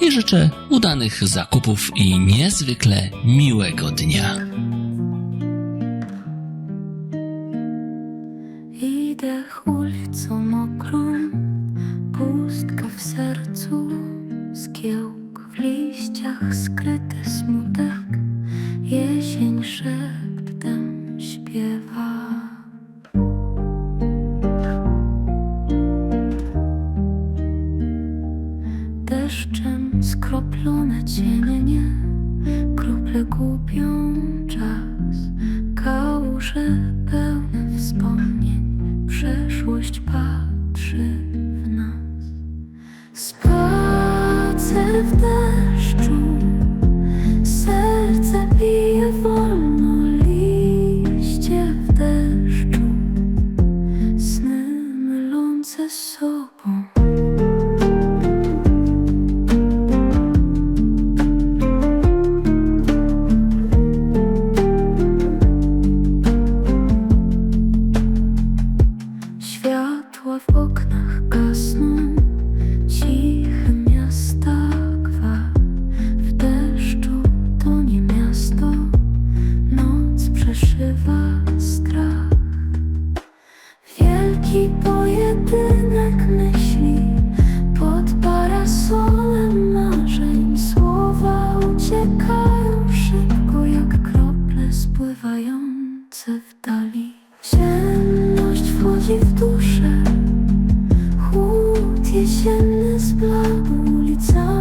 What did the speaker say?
i życzę udanych zakupów i niezwykle miłego dnia. Idę ulicą mokrą, pustka w sercu, zgiełk w liściach, skryty smutek, jesień szeptem śpiewa. Deszczem skroplone cienie, krople gubią czas, kałuże pełne wspomnień, przeszłość patrzy w nas. Spacer w deszczu, serce bije wolno, liście w deszczu, sny mylące sobą. Światła w oknach gasną, cichy miasta gwar. W deszczu to nie miasto, noc przeszywa strach. Wielki pojedynek myśli pod parasolem marzeń. Słowa uciekają szybko jak krople spływające w dali. я ще не сплав.